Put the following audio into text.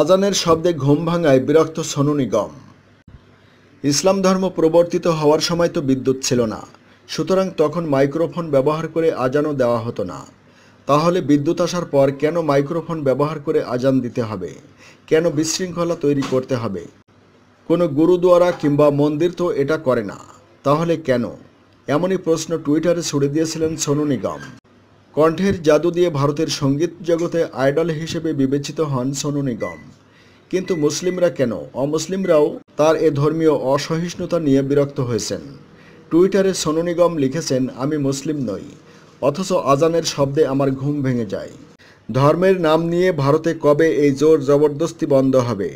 আজানের শব্দে ঘুম ভাঙায় বিরক্ত সোনু নিগম। ইসলাম ধর্ম প্রবর্তিত হওয়ার সময় তো বিদ্যুৎ ছিল না। সুতরাং তখন মাইক্রোফোন ব্যবহার করে আজানও দেওয়া হতো না। তাহলে বিদ্যুৎ আসার পর কেন মাইক্রোফোন ব্যবহার করে আজান দিতে হবে? কেন বিশৃঙ্খলা তৈরি করতে হবে? কোনো গুরুদুয়ারা কিংবা মন্দির তো এটা করে না। তাহলে কেন? এমনই প্রশ্ন টুইটারে ছুড়ে দিয়েছিলেন সোনু নিগম। কণ্ঠের জাদু দিয়ে ভারতের সংগীত জগতে আইডল হিসেবে বিবেচিত হন সোনু নিগম। কিন্তু মুসলিমরা কেন? অমুসলিমরাও তার এ ধর্মীয় অসহিষ্ণুতা নিয়ে বিরক্ত হয়েছেন। টুইটারে সোনু নিগম লিখেছেন, আমি মুসলিম নই, অথচ আজানের শব্দে আমার ঘুম ভেঙে যায়। ধর্মের নাম নিয়ে ভারতে কবে এই জোর জবরদস্তি বন্ধ হবে?